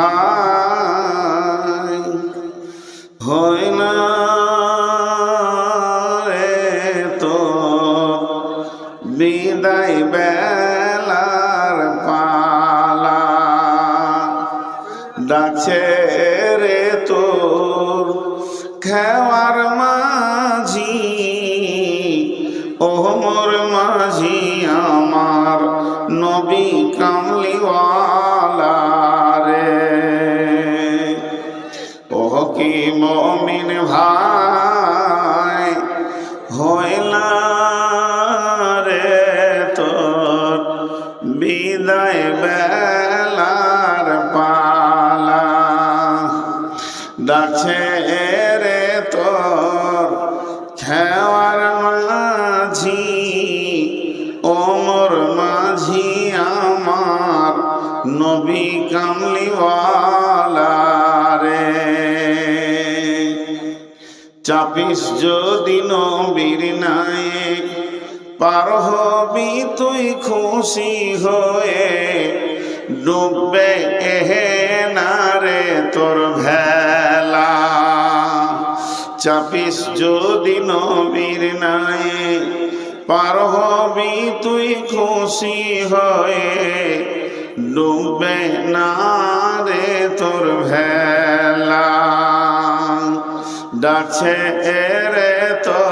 ভাই। হয় না রে তো বিদায় বেলার পালা। ডাকছে রে তোর খেওয়ার মাঝি ও মোর মাঝি আমার নবী কামলিওয়ালা। মমিন ভাই, হইলা রে তোর বিদায় বেলার পালা। ডাকছে রে তোর খেওয়ার মাঝি, ওমর মাঝি আমার, নবী কামলিওয়ালা চাপিস যদি নবীর নাই পার হবি তুই খুশি হয়ে। ডুববে এহে না রে তোর ভেলা। চাপিস যদি নবীর নাই পার হবি তুই খুশি হয়ে। ডুববে না রে তোর ভেলা। ডাকছে এরে তো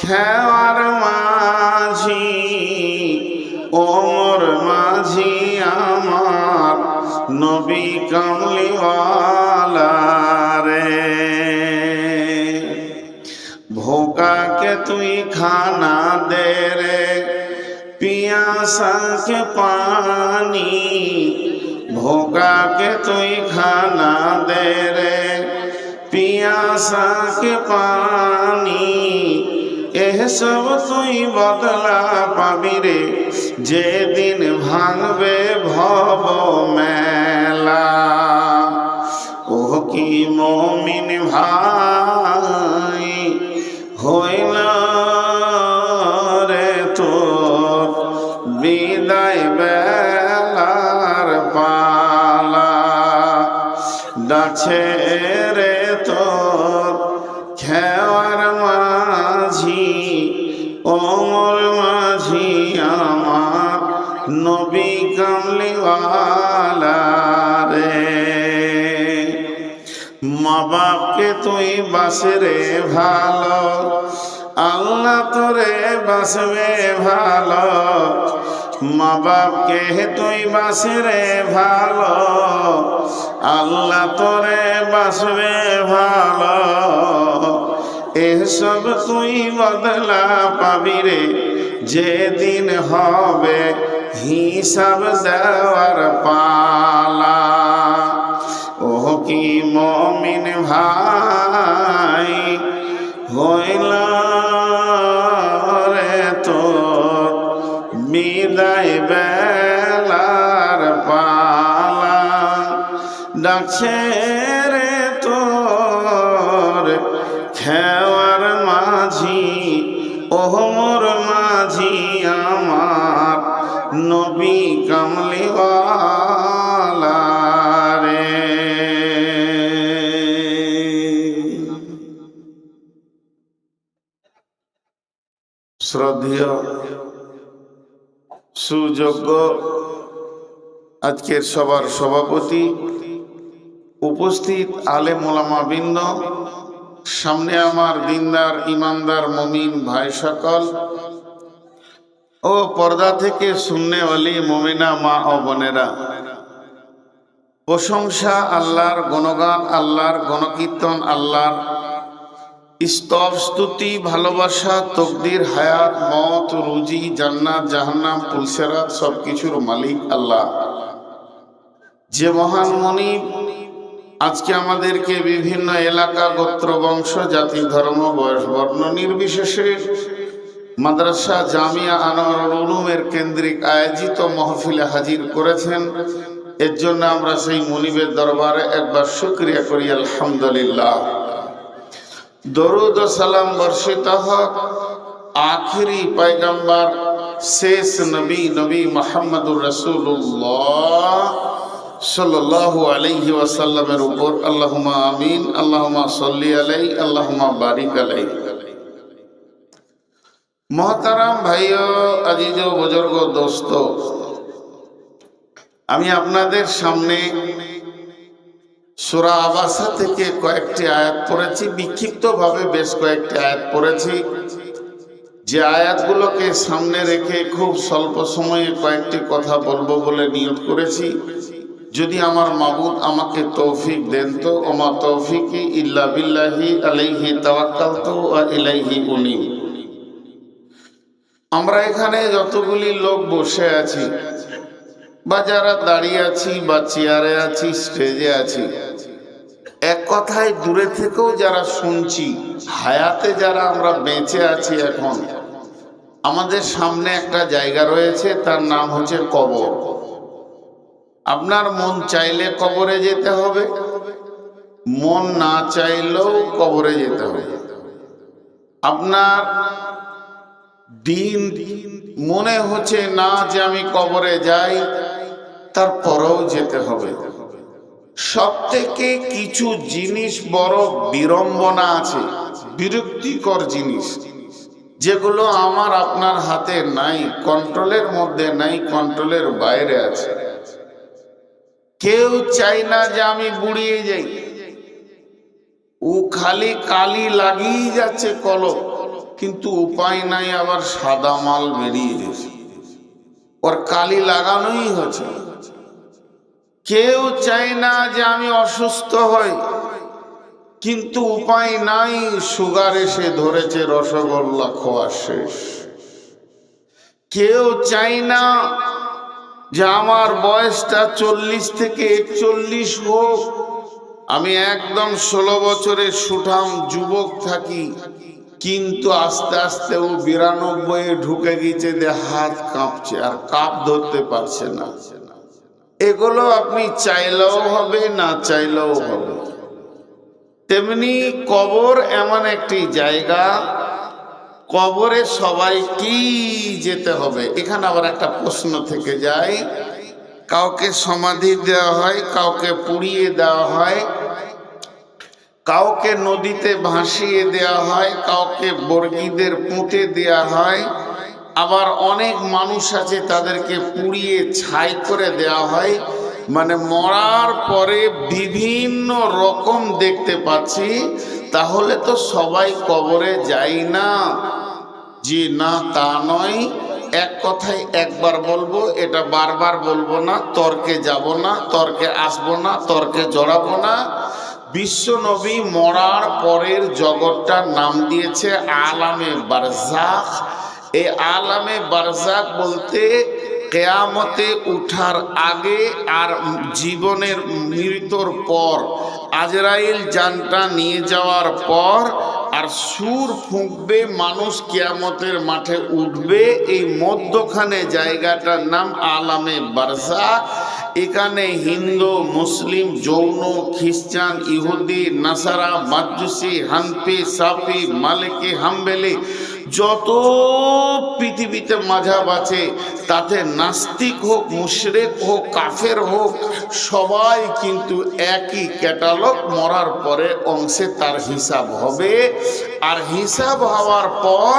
খেওয়ার মাঝি ওমর মাঝি আমার নবী কামলিওয়ালা রে। ভোকাকে তুই খানা দে রে, পিয়াসাকে পানি ভোকাকে তুই খানা দে রে। পিয়াসাকে পানি এসব তুই বদলা পাবি রে। যেদিন ভাঙবে ভব মেলা ও কি মমিন ভাই, হইল রে তোর বিদায় বেলার পালা। ডাকছে মা বাপকে তুই বাসরে ভালো। আল্লাহ তোরে বাসবে ভালো। মা বাপকে তুই বাসরে ভালো। আল্লাহ তোরে বাসবে ভালো। এসব তুই বদলা পাবি রে। যেদিন হবে হিসাব দেওয়ার পালা। ভাই হইল রে তোর বিদায় বেলার পালা ডাকছে সুযোগ্য আজকের সবার সভাপতি উপস্থিত আলে মোলামা বৃন্দ, সামনে আমার দিনদার, ইমানদার, মমিন ভাই সকল ও পর্দা থেকে শূন্যওয়ালি মমিনা মা ও বোনেরা। প্রশংসা আল্লাহর, গণগান আল্লাহর, গণকীর্তন আল্লাহর স্তব স্তুতি, ভালোবাসা, তকদির, হায়াত, মত, রুজি, জান্নাত, জাহান্নাম পুলসেরাত সব কিছুর মালিক আল্লাহ। যে মহান মনিব আজকে আমাদেরকে বিভিন্ন এলাকা, গোত্র, বংশ, জাতি, ধর্ম, বয়স, বর্ণ নির্বিশেষে মাদ্রাসা, জামিয়া আনোয়ার উলুমের কেন্দ্রিক আয়োজিত মহফিলে হাজির করেছেন। এর জন্য আমরা সেই মনিবের দরবারে একবার শুক্রিয়া করি, আলহামদুলিল্লাহ। দরুদ সালাম বর্ষিত হক। আখিরি পয়গম্বর, শেষ নবী নবী মোহাম্মদুর রসুল্লাহ সাল্লাল্লাহু আলাইহি ওয়াসাল্লামের উপর আল্লাহুমা আমিন আল্লাহুমা সাল্লি আলাই আল্লাহুমা বারিক আলাই মহতারাম ভাইও আজিজ বুজুর্গ দোস্ত, আমি আপনাদের সামনে সুরা আবাসা থেকে কয়েকটি আয়াত পড়েছি, বিক্ষিপ্তভাবে বেশ কয়েকটি আয়াত পড়েছি। যে আয়াতগুলোকে সামনে রেখে খুব স্বল্প সময়ে কয়েকটি কথা বলব বলে নিয়োগ করেছি। যদি আমার মাবুদ আমাকে তৌফিক দেন তো, ওমা তৌফিকি ইল্লা আলাইহি তাওয়াক্কালতু ওয়া ইলাইহি উনিব। আমরা এখানে যতগুলি লোক বসে আছি, বা যারা দাঁড়িয়ে আছি, বা চেয়ারে আছি, স্টেজে আছি এক কথায় দূরে থেকেও যারা শুনছি, হায়াতে যারা আমরা বেঁচে আছি এখন, আমাদের সামনে একটা জায়গা রয়েছে, তার নাম হচ্ছে কবর। আপনার মন চাইলে কবরে যেতে হবে, মন না চাইলেও কবরে যেতে হবে। আপনার দিন মনে হচ্ছে না যে আমি কবরে যাই, তারপরেও যেতে হবে। সব থেকে কিছু জিনিস বড় বিড়ম্বনা আছে, বিরক্তিকর জিনিস, যেগুলো আমার আপনার হাতে নাই, কন্ট্রোলের মধ্যে নাই, কন্ট্রোলের বাইরে আছে। কেউ চাই না যে আমি বুড়িয়ে যাই। ও খালি কালি লাগিয়ে যাচ্ছে কলক কিন্তু উপায় নাই আবার সাদা মাল বেরিয়ে গেছে। ওর কালি লাগানোই হচ্ছে কেউ চায় না যে আমি অসুস্থ হই। কিন্তু উপায় নাই, সুগার এসে ধরেছে, রসগোল্লা খোয়া শেষ। কেউ চাই না যে আমার বয়সটা চল্লিশ থেকে একচল্লিশ হোক। আমি একদম ষোলো বছরের সুঠাম যুবক থাকি, কিন্তু আস্তে আস্তে ও বিরানব্বই ঢুকে গেছে যে হাত কাঁপছে, আর কাপ ধরতে পারছে না। এগুলো আপনি চাইলেও হবে, না চাইলেও হবে। তেমনি কবর এমন একটি জায়গা, কবরে সবাইকে যেতে হবে? এখানে আবার একটা প্রশ্ন থেকে যায়। কাউকে সমাধি দেওয়া হয়, কাউকে পুড়িয়ে দেওয়া হয়, কাউকে নদীতে ভাসিয়ে দেওয়া হয়, কাউকে বর্গীদের পুঁতে দেওয়া হয় আবার অনেক মানুষ আছে তাদেরকে পুড়িয়ে ছাই করে দেওয়া হয়। মানে মরার পরে বিভিন্ন রকম দেখতে পাচ্ছি। তাহলে তো সবাই কবরে যাই না। যে না, তা নয়। এক কথায় একবার বলব, এটা বারবার বলব না, তর্কে যাব না, তর্কে আসব না, তর্কে জড়াবো না। বিশ্বনবী মরার পরের জগৎটার নাম দিয়েছে আলামে বারজাক এই আলামে বারজাক বলতে কেয়ামতে উঠার আগে আর জীবনের মৃত্যুর পর, আজরাইল যানটা নিয়ে যাওয়ার পর আর সুর ফুঁকবে, মানুষ কেয়ামতের মাঠে উঠবে। এই মধ্যখানে জায়গাটার নাম আলামে বারজাক এখানে হিন্দু, মুসলিম, যৌন, খ্রিস্টান, ইহুদি, নাসারা মাজুসি হানফি, সাফি, মালিকি, হাম্বেলি যত পৃথিবীতে মাঝাব আছে, তাতে নাস্তিক হোক, মুশরেক হোক, কাফের হোক, সবাই কিন্তু একই ক্যাটালগ মরার পরে অংশে তার হিসাব হবে। আর হিসাব হওয়ার পর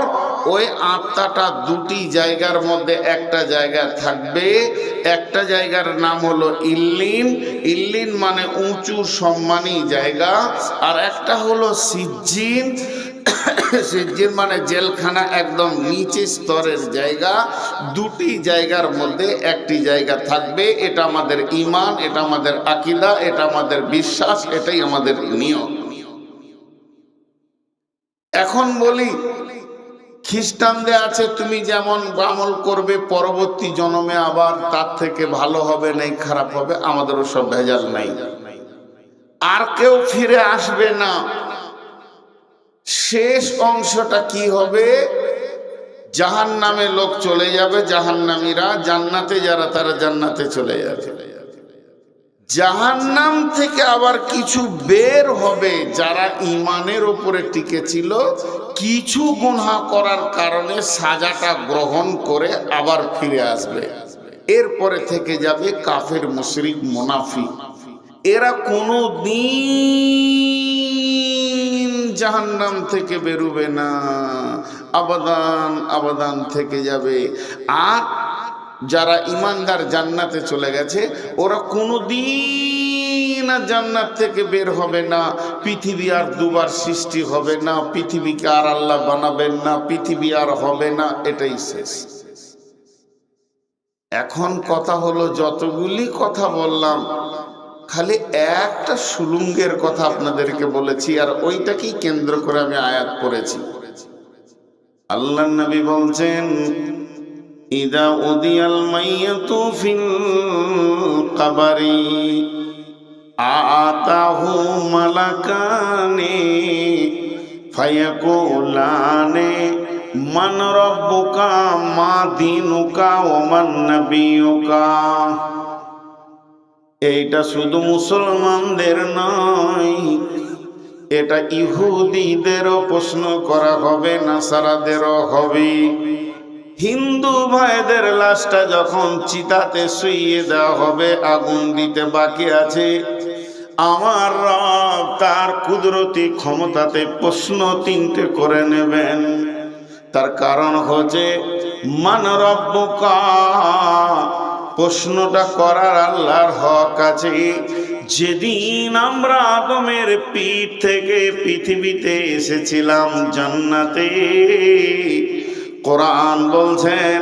ওই আত্মাটা দুটি জায়গার মধ্যে একটা জায়গা থাকবে। একটা জায়গার নাম হলো ইল্লিন। ইল্লিন মানে উঁচু সম্মানী জায়গা। আর একটা হলো সিজ্জিন। সিজ্জিন মানে জেলখানা একদম নিচে স্তরের জায়গা। দুটি জায়গার মধ্যে একটি জায়গা থাকবে। এটা আমাদের ইমান এটা আমাদের আকিদা, এটা আমাদের বিশ্বাস, এটাই আমাদের নিয়ম। এখন বলি, খ্রিস্টানদের আছে, তুমি যেমন আমল করবে, পরবর্তী জন্মে আবার তার থেকে ভালো হবে, নাই খারাপ হবে, আমাদেরও সব ভেজাল নাই। আর কেউ ফিরে আসবে না। শেষ অংশটা কি হবে? জাহান নামে লোক চলে যাবে, জাহান্নামীরা জান্নাতে যারা, তারা জান্নাতে চলে যাবে। জাহান্নাম থেকে আবার কিছু বের হবে যারা ইমানের ওপরে টিকে ছিল। কিছু গুনহা করার কারণে সাজাটা গ্রহণ করে আবার ফিরে আসবে। এরপরে থেকে যাবে কাফের, মুশরিক মুনাফি এরা কোনো দিন জাহান্নাম থেকে বেরোবে না। আবাদান আবাদান থেকে যাবে। আর যারা ইমানদার জান্নাতে চলে গেছে, ওরা কোনো দিন আর জান্নাত থেকে বের হবে না। পৃথিবী আর দুবার সৃষ্টি হবে না। পৃথিবীকে আর আল্লাহ বানাবেন না। পৃথিবী আর হবে না। এটাই শেষ। এখন কথা হলো, যতগুলি কথা বললাম খালি একটা সুলুঙ্গের কথা আপনাদেরকে বলেছি, আর ওইটাকেই কেন্দ্র করে আমি আয়াত পড়েছি। আল্লাহ নবী বলছেন, ইদা উদিয়াল মাইয়াতু ফিল কাবারি, আতাহু মালাকানে, ফায়াকুলানে, মান রব্বুকা মা দিনুকা ও মান নবিয়ুকা। এইটা শুধু মুসলমানদের নয়, এটা ইহুদিদেরও প্রশ্ন করা হবে, নাসারাদেরও হবে। হিন্দু ভাইদের লাশটা যখন চিতাতে শুইয়ে দেওয়া হবে, আগুন দিতে বাকি আছে। আমার রব তার কুদরতি ক্ষমতাতে প্রশ্ন তিনটে করে নেবেন। তার কারণ হচ্ছে, মান রব্বকা প্রশ্নটা করার আল্লাহর হক আছে। যেদিন আমরা আদমের পিঠ থেকে পৃথিবীতে এসেছিলাম জান্নাতে, কোরআন বলছেন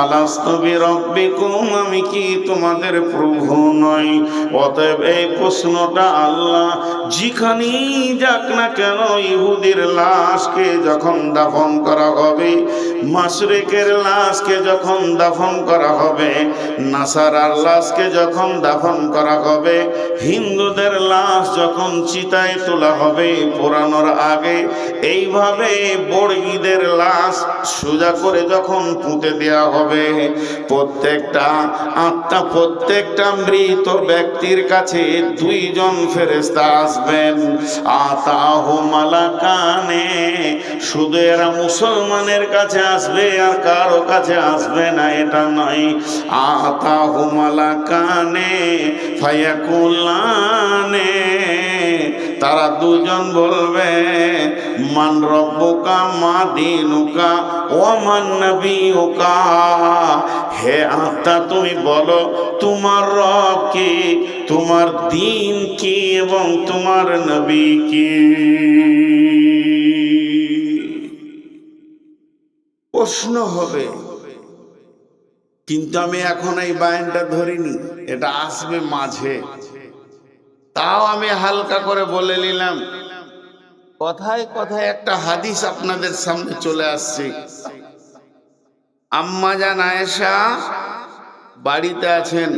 আমি কি তোমাদের প্রভু নই? অতএব এই প্রশ্নটা আল্লাহ যেখানেই যাক না কেন ইহুদির লাশকে যখন দাফন করা হবে মাসরেকের লাশকে যখন দাফন করা হবে, নাসারার লাশকে যখন দাফন করা হবে, হিন্দুদের লাশ যখন চিতায় তোলা হবে পোড়ানোর আগে, এইভাবে বড়গিদের লাশ সোজা করে যখন পুঁতে দেওয়া হবে প্রত্যেকটা আত্মা, প্রত্যেকটা মৃত ব্যক্তির কাছে দুইজন ফেরেস্তা আসবেন। আতাহ মালাকানে, শুধু এরা মুসলমানের কাছে আসবে আর কারও কাছে আসবে না, এটা নয়। আতাহ মালাকানে, ফায়াকুল্লানে তারা দুজন বলবে, মান রব্বুকা, মা দিনুকা, ও মান নবিউকা হে আত্মা, তুমি বলো, তোমার রব কি? তোমার দিন কি এবং তোমার নবী কি? প্রশ্ন হবে, কিন্তু আমি এখন এই বায়নটা ধরিনি, এটা আসবে মাঝে। তাও আমি হালকা করে বলে নিলাম। কথায় কথায় একটা হাদিস আপনাদের সামনে চলে আসছে। আম্মা জান আয়েশা বাড়িতে আছেন।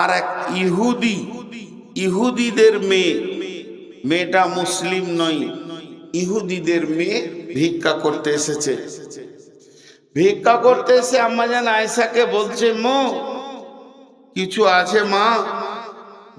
আর এক ইহুদি, ইহুদিদের মেয়ে। মেয়েটা মুসলিম নয়, ইহুদিদের মেয়ে ভিক্ষা করতে এসেছে। ভিক্ষা করতে এসে আম্মা জান আয়েশাকে বলছে, মো, কিছু আছে মা?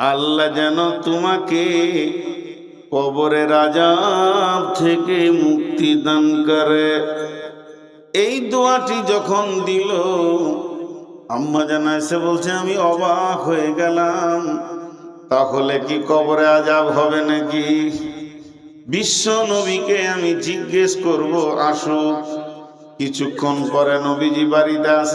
আল্লাহ যেন তোমাকে কবরের আজাব থেকে মুক্তি দান করে। এই দোয়াটি যখন দিল, আম্মা জানা এসে বলছে, আমি অবাক হয়ে গেলাম। তাহলে কি কবরে আজাব হবে নাকি? বিশ্ব নবীকে আমি জিজ্ঞেস করব আসুক কিছুক্ষণ পরে নবীজি বাড়িতে আসলেন।